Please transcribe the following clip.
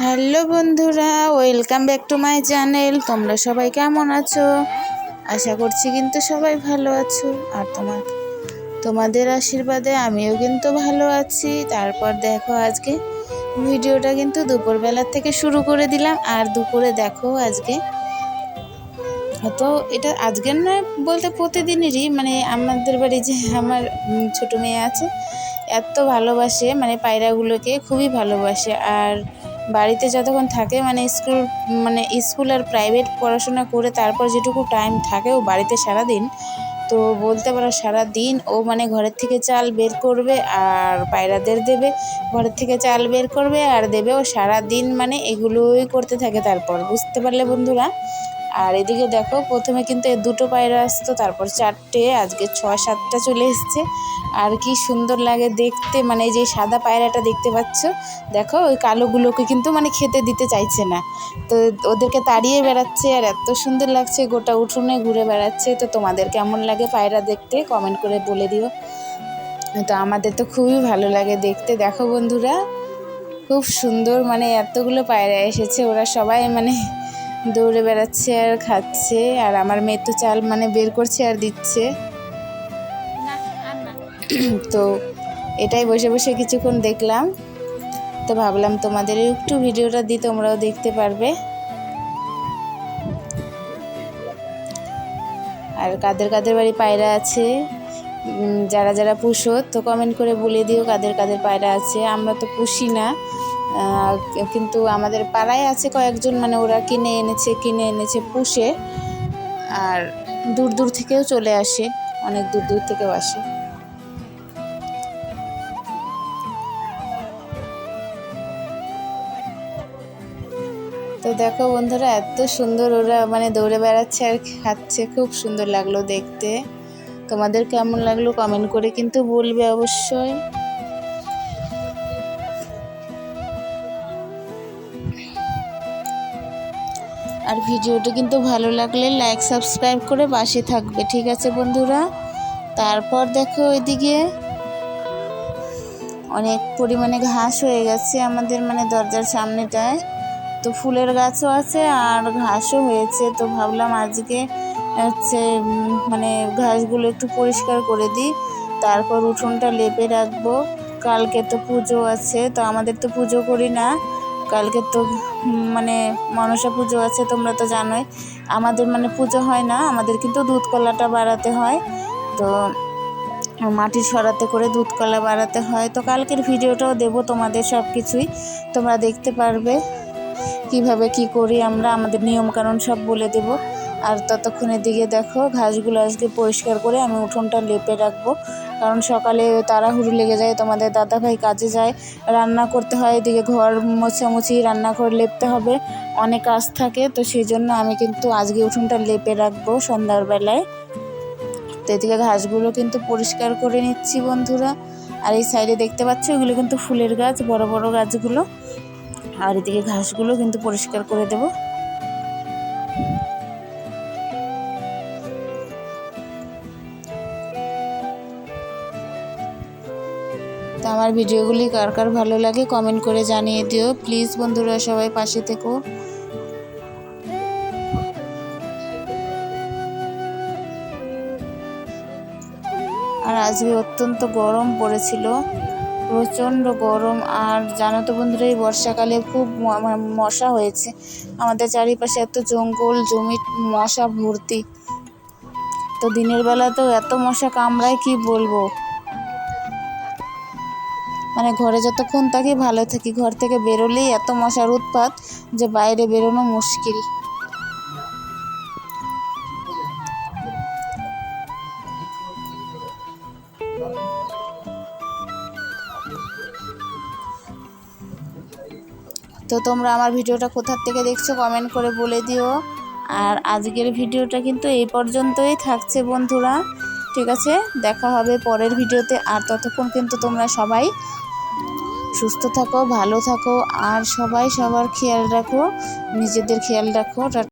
Hello বন্ধুরা, welcome back to my channel. তোমরা সবাই কেমন আছো? আশা করছি কিন্তু সবাই ভালো আছো। আর তোমার তোমাদের আশীর্বাদে আমিও কিন্তু ভালো আছি। তারপর দেখো আজকে ভিডিওটা কিন্তু দুপুরবেলার থেকে শুরু করে দিলাম। আর দুপুরে দেখো আজকে তো এটা আজকের নয় বলতে প্রতিদিনেরই। মানে আমাদের বাড়ি যে আমার ছোট মেয়ে আছে, এত ভালোবাসে। মানে পায়রাগুলোকে খুবই ভালোবাসে। আর বাড়িতে যতক্ষণ থাকে মানে স্কুল মানে স্কুল আর প্রাইভেট পড়াশোনা করে তারপর যেটুকু টাইম থাকে, ও বাড়িতে সারা দিন তো বলতে পারো সারা দিন ও মানে ঘরের থেকে চাল বের করবে আর পায়রাদের দেবে। ঘরের থেকে চাল বের করবে আর দেবে ও সারা দিন মানে এগুলোই করতে থাকে তারপর। বুঝতে পারলে বন্ধুরা? আর এদিকে দেখো, প্রথমে কিন্তু এ দুটো পায়রা আসতো, তারপর চারটে, আজকে ছয়, সাতটা চলে এসছে। আর কি সুন্দর লাগে দেখতে মানে যে সাদা পায়রাটা দেখতে পাচ্ছ, দেখো, ওই কালোগুলোকে কিন্তু মানে খেতে দিতে চাইছে না। তো ওদেরকে তাড়িয়ে বেড়াচ্ছে, আর এত সুন্দর লাগছে, গোটা উঠোনে ঘুরে বেড়াচ্ছে। তো তোমাদের কেমন লাগে পায়রা দেখতে কমেন্ট করে বলে দিও। তো আমাদের তো খুবই ভালো লাগে দেখতে। দেখো বন্ধুরা, খুব সুন্দর মানে এতগুলো পায়রা এসেছে, ওরা সবাই মানে দৌড়ে বেড়াচ্ছে আর খাচ্ছে, আর আমার মেয়ে তো চাল মানে বের করছে আর দিচ্ছে। তো এটাই বসে বসে কিছুক্ষণ দেখলাম। তো ভাবলাম তোমাদের একটু ভিডিওটা দিই, তোমরাও দেখতে পারবে। আর কাদের কাদের বাড়ি পায়রা আছে যারা যারা পুষো, তো কমেন্ট করে বলে দিও কাদের কাদের পায়রা আছে। আমরা তো পুষি না। কিন্তু আমাদের পাড়ায় আছে কয়েকজন মানে ওরা কিনে এনেছে কিনে এনেছে, পুষে। আর দূর দূর থেকেও চলে আসে, অনেক দূর দূর থেকেও আসে। তো দেখো বন্ধুরা, এত সুন্দর ওরা মানে দৌড়ে বেড়াচ্ছে আর খাচ্ছে, খুব সুন্দর লাগল দেখতে। তোমাদের কেমন লাগল কমেন্ট করে কিন্তু বলবে অবশ্যই। আর ভিডিওটা কিন্তু ভালো লাগলে লাইক সাবস্ক্রাইব করে পাশে থাকবে, ঠিক আছে বন্ধুরা? তারপর দেখো ওইদিকে অনেক পরিমাণে ঘাস হয়ে গেছে আমাদের মানে দরজার সামনেটায়। তো ফুলের গাছও আছে আর ঘাসও হয়েছে, তো ভাবলাম আজকে হচ্ছে মানে ঘাসগুলো একটু পরিষ্কার করে দিই। তারপর উঠোনটা লেপে রাখব। কালকে তো পুজো আছে, তো আমাদের তো পুজো করি না। কালকে তো মানে মনসা পুজো আছে, তোমরা তো জানোই। আমাদের মানে পুজো হয় না, আমাদের কিন্তু দুধ কলাটা বাড়াতে হয়। তো মাটির সরাতে করে দুধ কলা বাড়াতে হয়। তো কালকের ভিডিওটাও দেবো তোমাদের সব কিছুই তোমরা দেখতে পারবে কীভাবে কি করি আমরা, আমাদের নিয়মকানুন সব বলে দেব। আর ততক্ষণের দিকে দেখো, ঘাসগুলো আজকে পরিষ্কার করে আমি উঠোনটা লেপে রাখব। কারণ সকালে তাড়াহুড়ো লেগে যায়, তোমাদের দাদাভাই কাজে যায়, রান্না করতে হয়, এদিকে ঘর মোছামুছি, রান্নাঘর লেপতে হবে, অনেক কাজ থাকে, তো সেই জন্য আমি কিন্তু আজকে উঠোনটা লেপে রাখব সন্ধ্যার বেলায়। তো এদিকে ঘাসগুলো কিন্তু পরিষ্কার করে নিচ্ছি বন্ধুরা, আর এই সাইডে দেখতে পাচ্ছ এগুলো কিন্তু ফুলের গাছ, বড় বড় গাছগুলো, আর এদিকে ঘাসগুলো কিন্তু পরিষ্কার করে দেব। তো আমার ভিডিওগুলি কার কার ভালো লাগে কমেন্ট করে জানিয়ে দিও। প্লিজ বন্ধুরা, সবাই পাশে থেকো। আর আজকে অত্যন্ত গরম পড়েছিল, প্রচণ্ড গরম। আর জানো তো বন্ধুরা, এই বর্ষাকালে খুব মশা হয়েছে। আমাদের চারিপাশে এত জঙ্গল, জমি, মশা ভর্তি। তো দিনের বেলাতেও এত মশা কামড়ায়, কি বলব? মানে ঘরে যতক্ষণ থাকি ভালো থাকি, ঘর থেকে বেরোলেই এত মশার উৎপাত যে বাইরে বেরোনো মুশকিল। তো তোমরা আমার ভিডিওটা কোথার থেকে দেখছ কমেন্ট করে বলে দিও। আর আজকের ভিডিওটা কিন্তু এই পর্যন্তই থাকছে বন্ধুরা। ঠিক আছে, দেখা হবে পরের ভিডিওতে। আর ততক্ষণ কিন্তু তোমরা সবাই সুস্থ থাকো ভালো থাকো আর সবাই সবার খেয়াল রাখো নিজেদের খেয়াল রাখো